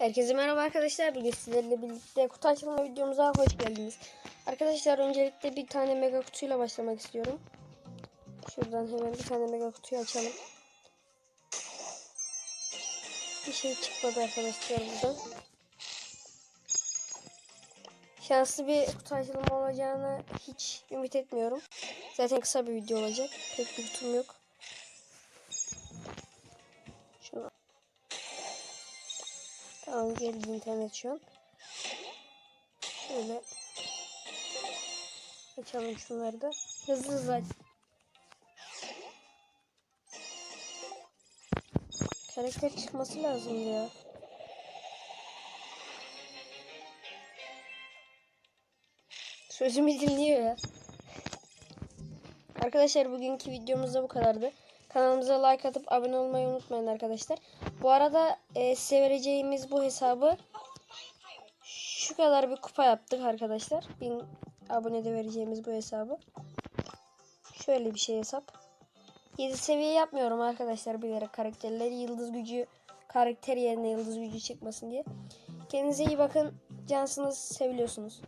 Herkese merhaba arkadaşlar. Bugün sizlerle birlikte kutu açılma videomuza hoş geldiniz. Arkadaşlar öncelikle bir tane mega kutuyla başlamak istiyorum. Şuradan hemen bir tane mega kutuyu açalım. Bir şey çıkmadı arkadaşlar buradan. Şanslı bir kutu açılımı olacağını hiç ümit etmiyorum. Zaten kısa bir video olacak. Pek bir kutum yok. Şunu Tamam geldi internet şu an. Şöyle açalım şunları da. Hızlı hızlı aç. Karakter çıkması lazım ya. Sözümü dinliyor ya. Arkadaşlar bugünkü videomuz da bu kadardı. Kanalımıza like atıp abone olmayı unutmayın arkadaşlar. Bu arada e, size vereceğimiz bu hesabı şu kadar bir kupa yaptık arkadaşlar. 1000 abonede vereceğimiz bu hesabı. Şöyle bir şey hesap. 7 seviye yapmıyorum arkadaşlar bilerek karakterleri. Yıldız gücü karakter yerine yıldız gücü çıkmasın diye. Kendinize iyi bakın. Cansınız, seviliyorsunuz.